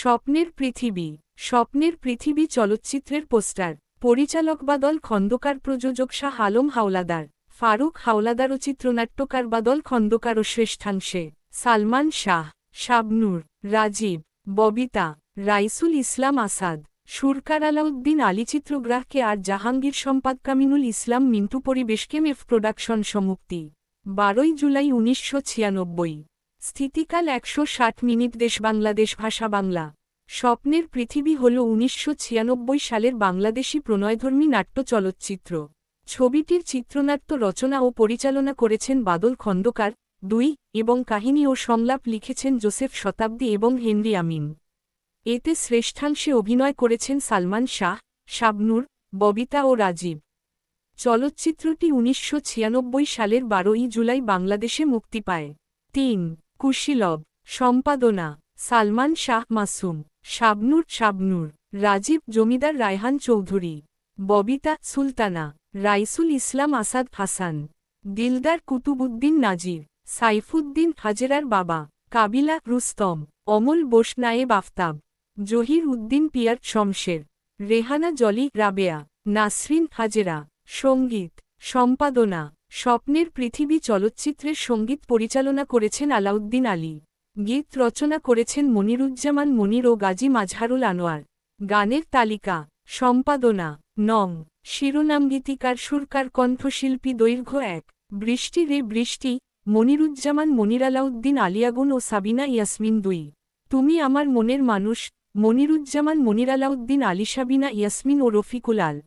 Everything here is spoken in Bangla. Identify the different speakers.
Speaker 1: স্বপ্নের পৃথিবী স্বপ্নের পৃথিবী চলচ্চিত্রের পোস্টার, পরিচালক বাদল খন্দকার, প্রযোজক শাহ আলম হাওলাদার, ফারুক হাওলাদার ও চিত্রনাট্যকার বাদল খন্দকার ও শ্রেষ্ঠাংশে, সালমান শাহ, শাবনুর, রাজীব, ববিতা, রাইসুল ইসলাম আসাদ, সুরকার আলাউদ্দিন আলী চিত্রগ্রাহকে আর জাহাঙ্গীর সম্পাদ কামিনুল ইসলাম মিন্টু পরিবেশকে মেফ প্রোডাকশন সমুক্তি বারোই জুলাই উনিশশো ছিয়ানব্বই। স্থিতিকাল একশো ষাট মিনিট দেশ বাংলাদেশ ভাষা বাংলা। স্বপ্নের পৃথিবী হল উনিশশো ছিয়ানব্বই সালের বাংলাদেশি প্রণয়ধর্মী নাট্য চলচ্চিত্র। ছবিটির চিত্রনাট্য রচনা ও পরিচালনা করেছেন বাদল খন্দকার, দুই, এবং কাহিনী ও সংলাপ লিখেছেন জোসেফ শতাব্দী এবং হেনরি আমিন। এতে শ্রেষ্ঠাংশে অভিনয় করেছেন সালমান শাহ, শাবনুর, ববিতা ও রাজীব। চলচ্চিত্রটি উনিশশো ছিয়ানব্বই সালের বারোই জুলাই বাংলাদেশে মুক্তি পায়। তিন কুশীলব, সম্পাদনা, সালমান শাহ মাসুম, শাবনুর শাবনুর, রাজীব জমিদার রায়হান চৌধুরী, ববিতা সুলতানা, রাইসুল ইসলাম আসাদ হাসান, দিলদার কুতুবুদ্দিন নাজির, সাইফুদ্দিন হাজেরার বাবা, কাবিলা রুস্তম, অমল বোস নায়েব আফতাব, জহির উদ্দিন পিয়ার শমশের, রেহানা জলি রাবেয়া, নাসরিন হাজেরা, সংগীত, সম্পাদনা স্বপ্নের পৃথিবী চলচ্চিত্রের সংগীত পরিচালনা করেছেন আলাউদ্দিন আলী, গীত রচনা করেছেন মনিরুজ্জামান, মনির ও গাজী মাজহারুল আনোয়ার। গানের তালিকা, সম্পাদনা, নং, শিরোনাম গীতিকার সুরকার কণ্ঠশিল্পী দৈর্ঘ্য এক, বৃষ্টি রে বৃষ্টি, মনিরুজ্জামান, মনির আলাউদ্দিন আলিয়াগুন ও সাবিনা ইয়াসমিন দুই। তুমি আমার মনের মানুষ, মনিরুজ্জামান, মনির আলাউদ্দিন আলী, সাবিনা ইয়াসমিন ও রফিকুল আল